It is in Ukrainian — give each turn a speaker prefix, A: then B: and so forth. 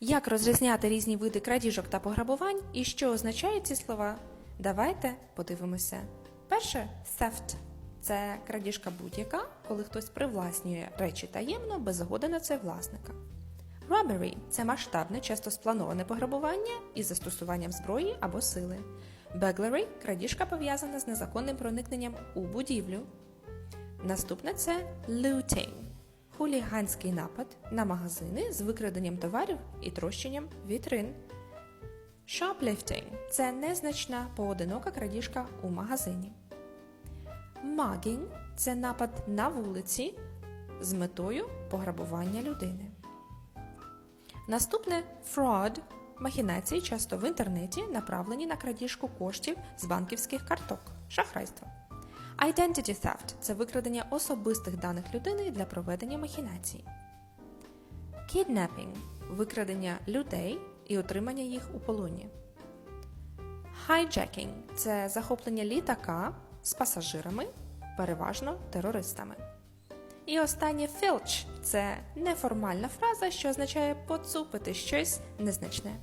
A: Як розрізняти різні види крадіжок та пограбувань і що означають ці слова? Давайте подивимося. Перше theft – це крадіжка будь-яка, коли хтось привласнює речі таємно без згоди на це власника. Robbery – це масштабне, часто сплановане пограбування із застосуванням зброї або сили. Burglary – крадіжка пов'язана з незаконним проникненням у будівлю. Наступне це looting – хуліганський напад на магазини з викраденням товарів і трощенням вітрин. Shoplifting – це незначна поодинока крадіжка у магазині. Mugging – це напад на вулиці з метою пограбування людини. Наступне fraud – махінації часто в інтернеті, направлені на крадіжку коштів з банківських карток, шахрайство. Identity theft – це викрадення особистих даних людини для проведення махінацій. Kidnapping – викрадення людей і отримання їх у полоні. Hijacking – це захоплення літака з пасажирами, переважно терористами. І останнє filch – це неформальна фраза, що означає поцупити щось незначне.